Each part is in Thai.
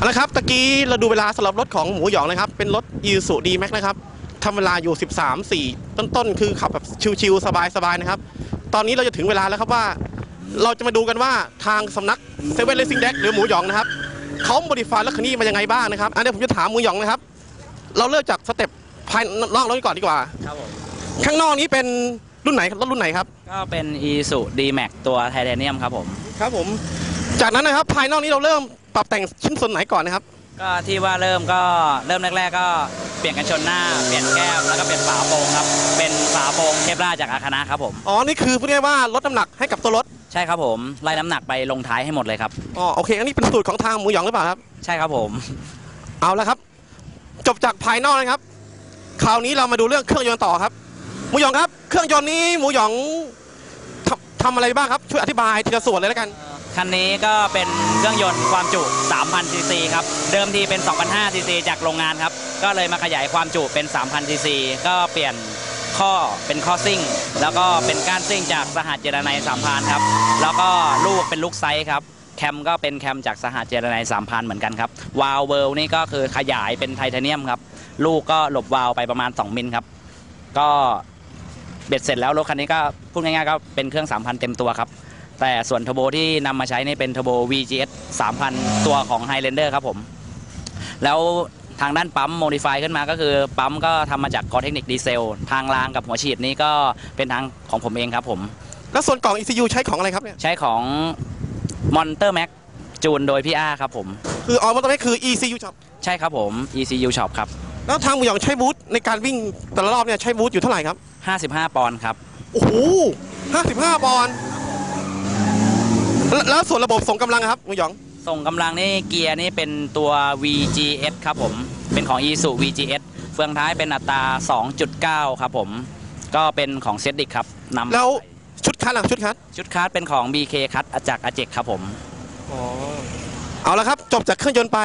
เอาละครับตะกี้เราดูเวลาสำหรับรถของหมูหยองนะครับ เป็นรถอีซูดีแม็กนะครับทำเวลาอยู่ 13 4 ต้นๆ คือขับแบบชิวๆสบายๆ นะครับ ตอนนี้เราจะถึงเวลาแล้วครับว่า เราจะมาดูกันว่าทางสำนักเซเว่นเลสซิ่งเด็กหรือหมูหยองนะครับเขาโมดิฟายรถคันนี้มายังไงบ้างนะครับ อันนี้ผมจะถามหมูหยองนะครับ เราเริ่มจากสเต็ปภายนอกรถก่อนดีกว่า ครับผม ข้างนอกนี้เป็นรุ่นไหนครับรถรุ่นไหนครับ ก็เป็น e s u d m a x ตัวไทเทเนียมครับผม ครับผม จากนั้นนะครับภายนอกนี้เราเริ่มปรับแต่งชิ้นส่วนไหนก่อนนะครับ ก็ที่ว่าเริ่มก็เริ่มแรก ๆ ก็เปลี่ยนกันชนหน้าเปลี่ยนแก้มแล้วก็เป็นฝาโปรงครับ เป็นฝาโปรงเทปล่าจากอาคานะครับผมอ๋อนี่คือพูดง่ายๆว่าลดน้ำหนักให้กับตัวรถใช่ครับผมไล่น้ำหนักไปลงท้ายให้หมดเลยครับอ๋อโอเคอันนี้เป็นสูตรของทางหมูหยองหรือเปล่าครับ ใช่ครับผม เอาละครับ จบจากภายนอกนะครับ คราวนี้เรามาดูเรื่องเครื่องยนต์ต่อครับ หมูหยองครับ เครื่องยนต์นี้หมูหยองทำทำอะไรบ้างครับช่วยอธิบายทีละส่วนเลยแล้วกัน คันนี้ก็เป็นเครื่องยนต์ความจุ 3,000 ซีซีครับ เดิมทีเป็น 2,500 ซีซีจากโรงงานครับ ก็เลยมาขยายความจุเป็น 3,000 ซีซี ก็เปลี่ยนข้อเป็นข้อซิ่ง แล้วก็เป็นก้านซิ่งจากสหเจรไนสามพานครับ แล้วก็ลูกเป็นลูกไซส์ครับ แคมก็เป็นแคมจากสหเจรไนสามพานเหมือนกันครับ วาล์วเวิลนี่ก็คือขยายเป็นไทเทเนียมครับ ลูกก็หลบวาล์วไปประมาณ 2 มิลครับ ก็เบ็ดเสร็จแล้วรถคันนี้ก็พูดง่ายๆก็เป็นเครื่อง 3,000 เต็มตัวครับ แต่ส่วนเทอร์โบที่นำมาใช้นี่เป็นเทอร์โบ VGS 3,000 ตัวของ Highlander ครับผม แล้วทางด้านปั๊มโมดิฟายขึ้นมาก็คือปั๊มก็ทำมาจากกอเทคนิคดีเซล ทางรางกับหัวฉีดนี่ก็เป็นทางของผมเองครับผม แล้วส่วนกล่อง ECU ใช้ของอะไรครับเนี่ย ใช้ของ Monster Max จูนโดยพี่อาครับผม คือออมอเตอร์เมคือ ECU ช็อปใช่ครับผม ECU Shop ครับ แล้วทางหมูหยองใช้บูธในการวิ่งแต่ละรอบเนี่ยใช้บูธอยู่เท่าไหร่ครับ 55 ปอนด์ครับ โอ้โห55 ปอนด์ แล้วแล้วส่วนระบบส่งกำลังอะครับหมูหยองส่งกำลังนี่เกียร์นี่เป็นตัว VGS ครับผม เป็นของ Isuzu VGS เฟืองท้ายเป็นอัตรา 2.9 ครับผม ก็เป็นของเซตดิกครับนำแล้วชุดคัดล่ะชุดคัดชุดคาร์ดเป็นของ BK คัดจากอาเจกครับผม เอาละครับ จบจากเครื่องยนต์ไป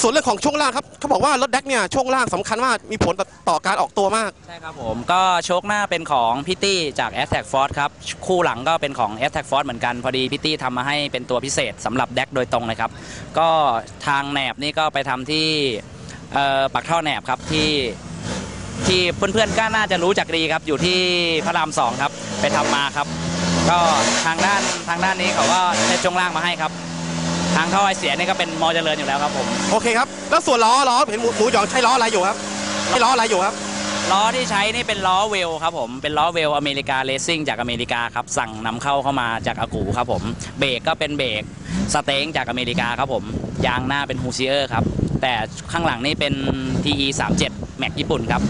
ส่วนเรื่องของช่วงล่างครับเขาบอกว่ารถแดกเนี่ยช่วงล่างสำคัญมากมีผลต่อตอการออกตัวมาก ใช่ครับผมก็โชคหน้าเป็นของพิตตี้จาก a t t a c Force ครับ คู่หลังก็เป็นของ a t t a c Force เหมือนกัน พอดีพิตตี้ทำมาให้เป็นตัวพิเศษสำหรับแดกโดยตรงเลยครับ ก็ทางแหนบนี่ก็ไปทำที่เอ่อปักท่อแหนบครับที่ที่เพื่อนๆก็น่าจะรู้จักดีครับ อยู่ที่พระรามสองครับ ไปทำมาครับ ก็ทางด้านทางด้านนี้เขาก็ใช้ช่วงล่างมาให้ครับ ทางท่อไอเสียนี่ก็เป็นมอเจริญอยู่แล้วครับผมโอเคครับ แล้วส่วนล้อล้อเห็นหมูหมูหยองใช้ล้ออะไรอยู่ครับใช้ล้ออะไรอยู่ครับ ล้อที่ใช้นี่เป็นล้อเวลครับผมเป็นล้อเวลอเมริกาเลสซิ่งจากอเมริกาครับสั่งนำเข้าเข้ามาจากอากูครับผมเบรกก็เป็นเบรกสเต็งจากอเมริกาครับผมยางหน้าเป็นฮูซิเออร์ครับแต่ข้างหลังนี่เป็น TE 37แม็กญี่ปุ่นครับ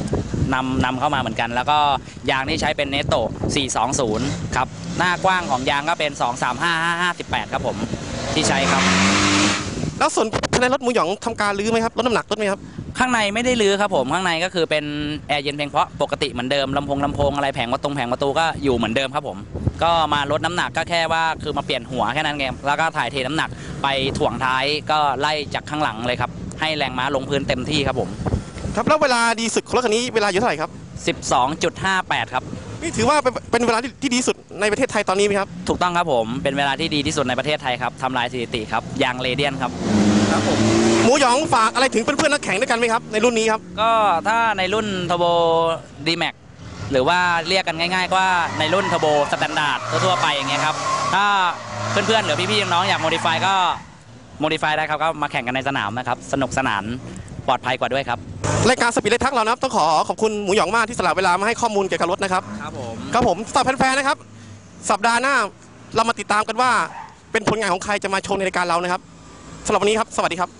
นำนำเข้ามาเหมือนกัน แล้วก็ยางที่ใช้เป็นเนโต420 ครับ หน้ากว้างของยางก็เป็น 235-558 ครับผม ที่ใช้ครับ แล้วส่วนภายในรถหมูหยองทำการรื้อไหมครับลดน้ำหนักลดไหมครับข้างในไม่ได้รื้อครับผมข้างในก็คือเป็นแอร์เย็นเพียงเพราะปกติเหมือนเดิมลำโพงลำโพงอะไรแผงประตูแผงประตูก็อยู่เหมือนเดิมครับผม ก็มาลดน้ำหนักก็แค่ว่าคือมาเปลี่ยนหัวแค่นั้นเองแล้วก็ถ่ายเทน้ำหนักไปถ่วงท้ายก็ไล่จากข้างหลังเลยครับให้แรงม้าลงพื้นเต็มที่ครับผม ครับแล้วเวลาดีสุดของรถคันนี้เวลาอยู่เท่าไหร่ครับ 12.58 ครับ นี่ถือว่าเป็นเป็นเวลาที่ที่ดีสุดในประเทศไทยตอนนี้ไหมครับ ถูกต้องครับผม เป็นเวลาที่ดีที่สุดในประเทศไทยครับทำลายสถิติครับยางเรเดียนครับครับผมหมูหยองฝากอะไรถึงเพื่อนๆนักแข่งด้วยกันไหมครับ ในรุ่นนี้ครับ ก็ถ้าในรุ่น Turbo d m a x หรือว่าเรียกกันง่ายๆก็ว่าในรุ่น Turbo Standard ทั่วๆไปอย่างเงี้ยครับ ถ้าเพื่อนๆหรือพี่ๆน้องๆอยาก modify ก็ modify ได้ครับก็มาแข่งกันในสนามนะครับ สนุกสนาน ปลอดภัยกว่าด้วยครับรายการสปีดเลทักเรานะครับต้องขอขอบคุณหมูหยองมากที่สละเวลามาให้ข้อมูลเกี่ยวกับรถนะครับครับผมครับผมสำหรับแฟนๆนะครับ สัปดาห์หน้าเรามาติดตามกันว่า เป็นผลงานของใครจะมาโชว์ในรายการเรานะครับสำหรับวันนี้ครับ สวัสดีครับ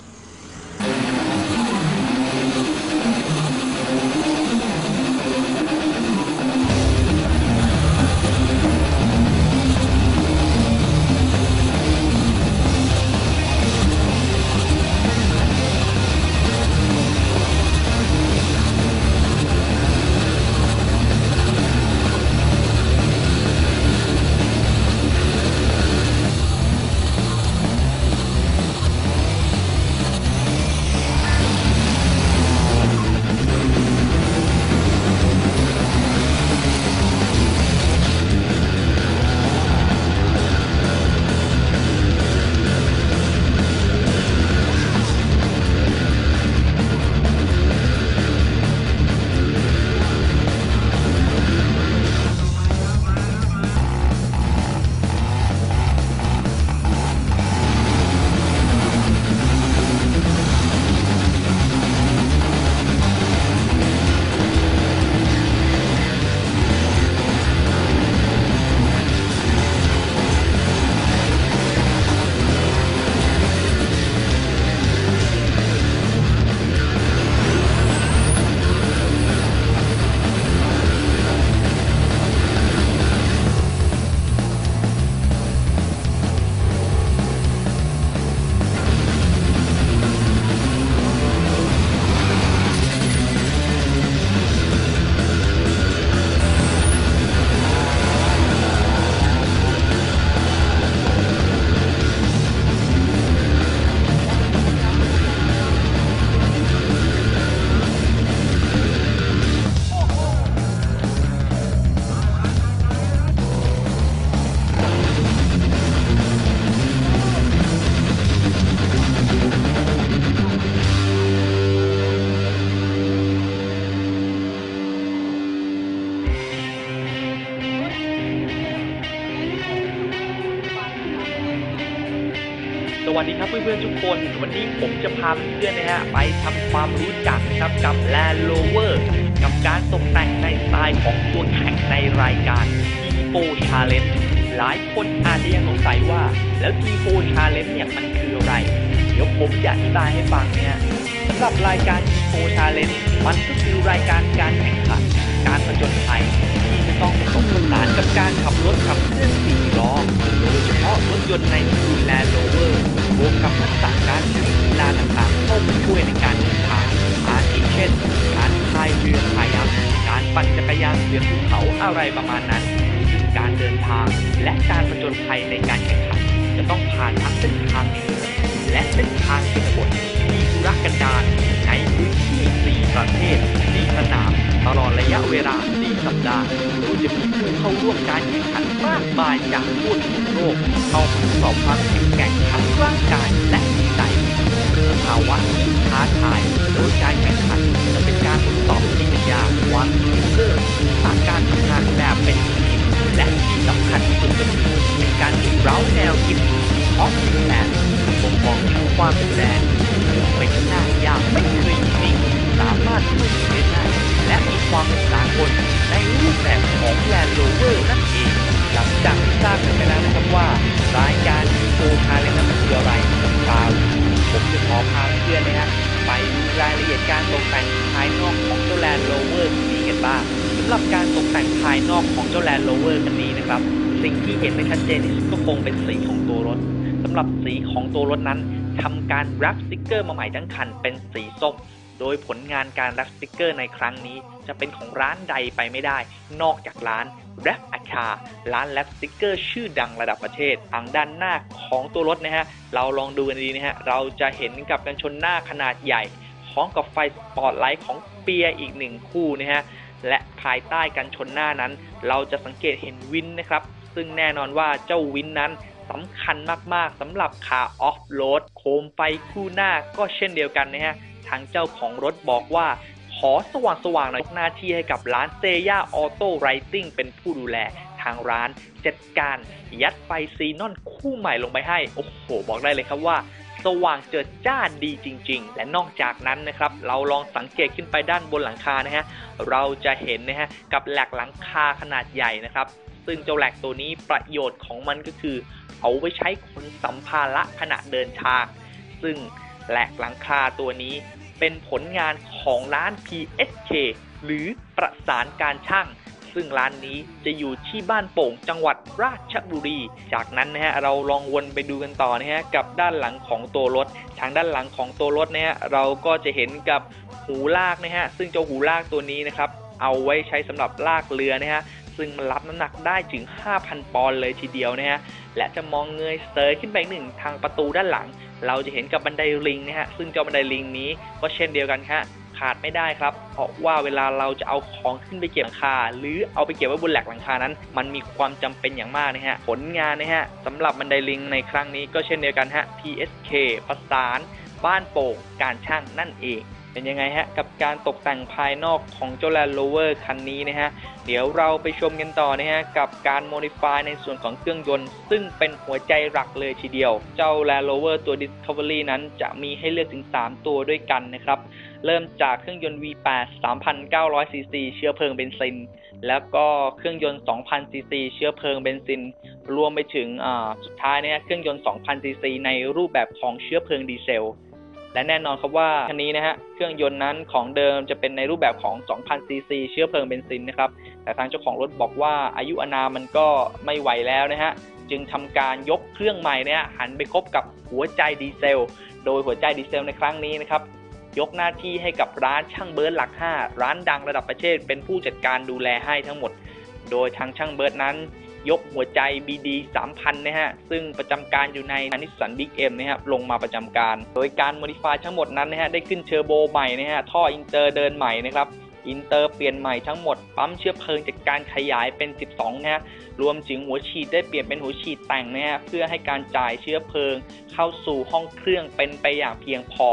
สวัสดีครับเพื่อนๆทุกคน วันนี้ผมจะพาเพื่อนๆนะฮะไปทำความรู้จักนะครับกับ Land Rover กับการตกแต่งในสไตล์ของตัวแข่งในรายการ T4 Challenge หลายคนอาจจะยังสงสัยว่าแล้ว T4 Challenge เนี่ยมันคืออะไร เดี๋ยวผมจะอธิบายให้ฟังเนี่ยสำหรับรายการ T4 Challenge มันก็คือรายการการแข่งขัน การผจญภัย กับการขับรถขับเคลื่อนสี่ล้อโดยเฉพาะรถยนต์ในสกุลแลนด์โรเวอร์รวมกับทักษะการใช้กีฬาต่างๆเข้ามาช่วยในการเดินทางอาทิเช่น การพายเรือพายักการปั่นจักรยานเสือภูเขาอะไรประมาณนั้นซึ่งการเดินทางและการผจญภัยในการแข่งขันจะต้องผ่านทั้งเส้นทางในเมืองและเส้น ร่วมการแข่งขันมากมายจากทั่วทุกโลกเข้ามาทดสอบความแข็งแกร่งทั้งร่างกายและจิตใจเจอภาวะที่ท้าทายโดยการแข่งขันจะเป็นการทดสอบที่ยากวางทีมเก พื่อนนะฮะไปดูรายละเอียดการตกแต่งภายนอกของเจ้าแลนด์โรเวอร์คันนี้กันบ้างสำหรับการตกแต่งภายนอกของเจ้าแลนด์โรเวอร์คันนี้นะครับ สิ่งที่เห็นได้ชัดเจนที่สุดก็คงเป็นสีของตัวรถสำหรับสีของตัวรถนั้นทำการแรปสติกเกอร์มาใหม่ทั้งคันเป็นสีส้ม โดยผลงานการแรปสติกเกอร์ในครั้งนี้ จะเป็นของร้านใดไปไม่ได้ นอกจากร้านแรปอาคาร้านแรปสติกเกอร์ชื่อดังระดับประเทศทางด้านหน้าของตัวรถนะฮะ เราลองดูกันดีนะฮะ เราจะเห็นกับกันชนหน้าขนาดใหญ่ พร้อมกับไฟสปอตไลท์ของเปียอีกหนึ่งคู่นะฮะ และภายใต้กันชนหน้านั้น เราจะสังเกตเห็นวินนะครับ ซึ่งแน่นอนว่าเจ้าวินนั้นสำคัญมากๆสำหรับขาออฟโรดโคมไฟคู่หน้าก็เช่นเดียวกันนะฮะ ทางเจ้าของรถบอกว่า ขอสว่างสว่างๆหน่อยหน้าที่ให้กับร้านเซย่าออโต้ไรติ้งเป็นผู้ดูแลทางร้านจัดการยัดไฟซีนอนคู่ใหม่ลงไปให้ โอ้โห บอกได้เลยครับว่า สว่างเจิดจ้าดีจริง ๆ และนอกจากนั้นนะครับ เราลองสังเกตขึ้นไปด้านบนหลังคานะฮะ เราจะเห็นนะฮะ กับแหลกหลังคาขนาดใหญ่นะครับ ซึ่งเจ้าแหลกตัวนี้ประโยชน์ของมันก็คือ เอาไว้ใช้ขนสัมภาระขณะเดินทาง ซึ่ง แหลกหลังคาตัวนี้ เป็นผลงานของร้าน PSK หรือประสานการช่าง ซึ่งร้านนี้จะอยู่ที่บ้านโป่งจังหวัดราชบุรี จากนั้นนะฮะเราลองวนไปดูกันต่อนะฮะกับด้านหลังของตัวรถ ทางด้านหลังของตัวรถนะฮะเราก็จะเห็นกับหูลากนะฮะซึ่งเจ้าหูลากตัวนี้นะครับเอาไว้ใช้สำหรับลากเรือนะฮะซึ่งมันรับน้ำหนักได้ถึง 5,000 ปอนด์เลยทีเดียวนะฮะและจะมองเงยเซยขึ้นไปหนึ่งทางประตูด้านหลัง เราจะเห็นกับบันไดลิงนะฮะซึ่งเจ้าบันไดลิงนี้ก็เช่นเดียวกันฮะขาดไม่ได้ครับ เพราะว่าเวลาเราจะเอาของขึ้นไปเก็บหลังคา หรือเอาไปเก็บไว้บนแหลกหลังคานั้น มันมีความจำเป็นอย่างมากนะฮะ ผลงานนะฮะสำหรับบันไดลิงในครั้งนี้ก็เช่นเดียวกันฮะ PSK ประสาน บ้านโป่งการช่างนั่นเอง เป็นยังไงฮะ กับการตกแต่งภายนอกของเจ้า Land Rover คันนี้นะฮะ เดี๋ยวเราไปชมกันต่อนะฮะ กับการ modify ในส่วนของเครื่องยนต์ ซึ่งเป็นหัวใจหลักเลยทีเดียว เจ้า Land Rover ตัว Discovery นั้นจะมีให้เลือกถึง 3 ตัวด้วยกันนะครับ เริ่มจากเครื่องยนต์ V8 3,900 cc เชื้อเพลิงเบนซิน แล้วก็เครื่องยนต์ 2,000 cc เชื้อเพลิงเบนซิน รวมไปถึงอ่าสุดท้ายเนี่ยเครื่องยนต์ 2,000 cc ในรูปแบบของเชื้อเพลิงดีเซล และแน่นอนครับว่าคันนี้นะฮะเครื่องยนต์นั้นของเดิมจะเป็นในรูปแบบของ 2,000 ซีซีเชื้อเพลิงเบนซินนะครับแต่ทางเจ้าของรถบอกว่าอายุอนามันก็ไม่ไหวแล้วนะฮะจึงทำการยกเครื่องใหม่เนี่ยหันไปคบกับหัวใจดีเซล โดยหัวใจดีเซลในครั้งนี้นะครับยกหน้าที่ให้กับร้านช่างเบิร์ดหลัก 5 ร้านดังระดับประเทศเป็นผู้จัดการดูแลให้ทั้งหมด โดยทางช่างเบิร์ดนั้น ยกหัวใจ BD 3000 นะฮะ ซึ่งประจำการอยู่ในนิสสันบิ๊กเอ็มนะครับ ลงมาประจำการ โดยการโมดิฟายทั้งหมดนั้นนะฮะ ได้ขึ้นเทอร์โบใหม่นะฮะ ท่ออินเตอร์เดินใหม่นะครับอินเตอร์เปลี่ยนใหม่ทั้งหมด ปั๊มเชื้อเพลิงจากการขยายเป็น 12 นะฮะ รวมถึงหัวฉีดได้เปลี่ยนเป็นหัวฉีดแต่งนะฮะ เพื่อให้การจ่ายเชื้อเพลิง เข้าสู่ห้องเครื่องเป็นไปอย่างเพียงพอ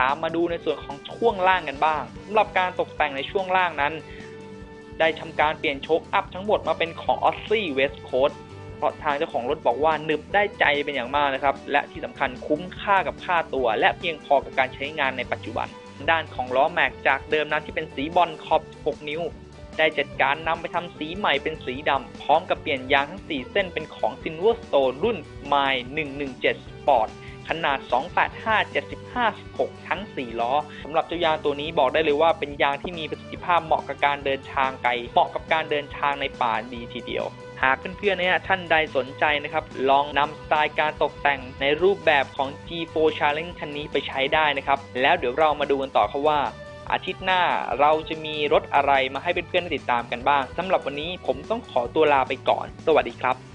ตามมาดูในส่วนของช่วงล่างกันบ้างสำหรับการตกแต่งในช่วงล่างนั้น ได้ทำการเปลี่ยนโชคอัพทั้งหมดมาเป็นของ Aussie West Coast เพราะทางเจ้าของรถบอกว่าหนึบได้ใจเป็นอย่างมากนะครับ และที่สำคัญคุ้มค่ากับค่าตัว และเพียงพอกับการใช้งานในปัจจุบัน ด้านของล้อแม็กจากเดิมนั้นที่เป็นสีบอลขอบ 6 นิ้ว ได้จัดการนำไปทำสีใหม่เป็นสีดำพร้อมกับเปลี่ยนยางทั้ง 4 เส้นเป็นของ Silverstone รุ่น My 117 Sport ขนาด 285 75 16 ทั้ง 4 ล้อสำหรับเจ้ายางตัวนี้บอกได้เลยว่าเป็นยางที่มีประสิทธิภาพเหมาะกับการเดินทางไกล เหมาะกับการเดินทางในป่าดีทีเดียวหากเพื่อนๆเนี่ยท่านใดสนใจนะครับ ลองนำสไตล์การตกแต่งในรูปแบบของ G4 Challenge คันนี้ไปใช้ได้นะครับ แล้วเดี๋ยวเรามาดูกันต่อครับว่า อาทิตย์หน้าเราจะมีรถอะไรมาให้เพื่อนๆติดตามกันบ้างสำหรับวันนี้ผมต้องขอตัวลาไปก่อน สวัสดีครับ